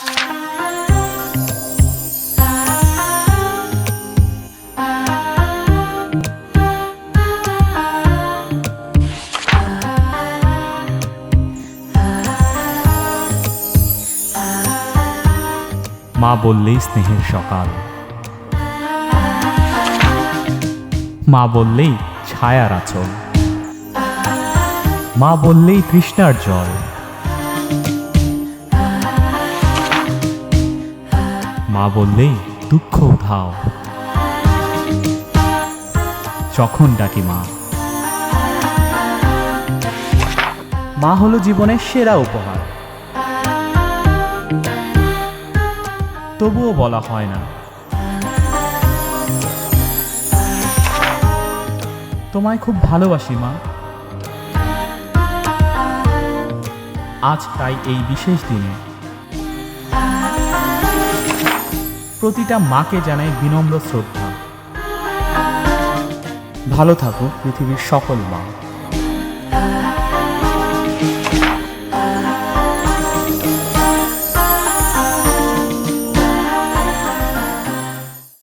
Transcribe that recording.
মা বললেই স্নেহের সকাল। মা বললেই ছায়ার আচল। মা বললেই তৃষ্ণার জল। মা বললেই দুঃখ উধাও যখন ডাকি মা। মা হলো জীবনের সেরা উপহার। তবুও বলা হয় না। তোমায় খুব ভালোবাসি মা। আজ তাই এই বিশেষ দিনে। প্রতিটা মাকে জানাই বিনম্র শ্রদ্ধা। ভালো থাকো পৃথিবীর সকল মা।